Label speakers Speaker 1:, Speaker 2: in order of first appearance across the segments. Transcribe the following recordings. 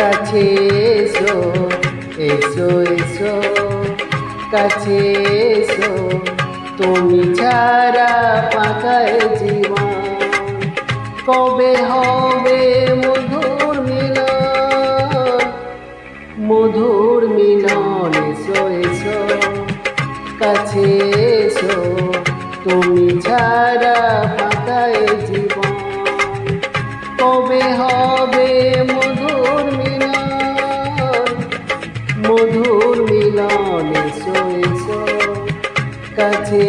Speaker 1: কাছে এসো এসো এসো, কাছে এসো। তুমি ছাড়া পাকায় জীবন, কবে হবে মধুর মিলন? মধুর মিলন, এসো এসো, কাছে এসো। তুমি ছাড়া পাকায় জীবন, কবে হবে মিলন এসো কাছে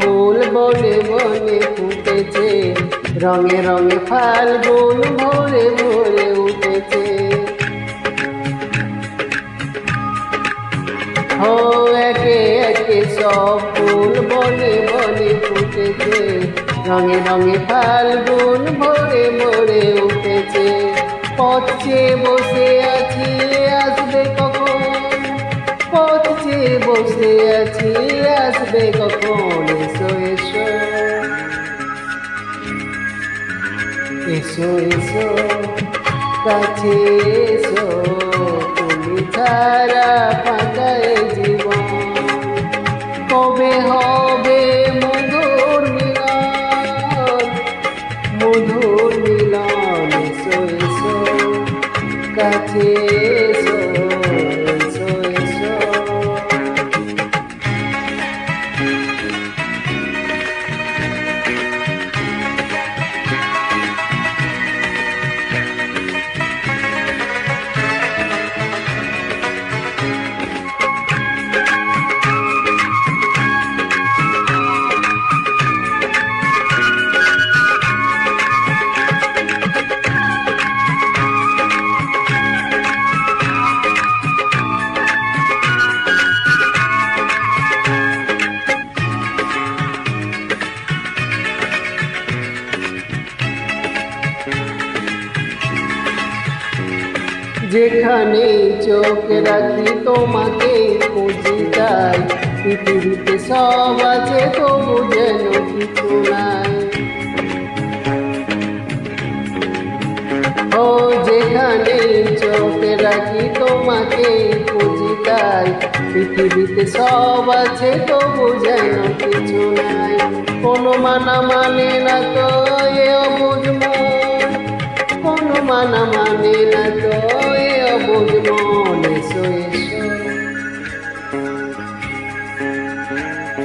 Speaker 1: ফুল বনে বনে ফুটেছে। রঙে রঙে ফাল্গুন ভরে ভরে উঠেছে। ও একে একে সব ফুল বনে বনে ফুটেছে। রঙে রঙে ফাল্গুন ভরে ভরে উঠেছে। পথে বসে আছি, আসবে কখন? বসে আছি আসবে কখন এসো এসো। এসো এসো, কাছে এসো, তুমি ছাড়া ফাঁকায় জীবন। কবে হবে মধুর মিলন? মধুর মিলন, এসো এসো, কাছে এসো। যেখানে চোখ রাখি তোমাকে খুঁজি তাই। পৃথিবীতে সব আছে, তবু যেন কিছু নাই। ও যেখানে চোখ রাখি তোমাকে খুঁজি তাই। পৃথিবীতে সব আছে, তবু যেন কিছু নাই। কোনো মানা মানে না তো এ মন কোনো মানা মানে না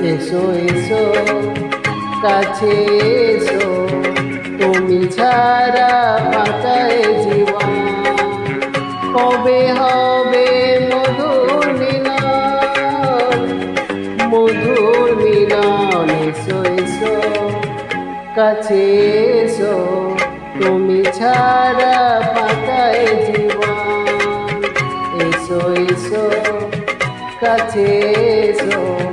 Speaker 1: এসো এসো, কাছে এসো। তুমি ছাড়া পাতায় জীবন। কবে হবে মধুর মিলন? মধুর মিলন, এসো এসো, কাছে এসো। তুমি ছাড়া পাতায় জীবন। এসো এসো, কাছে এসো।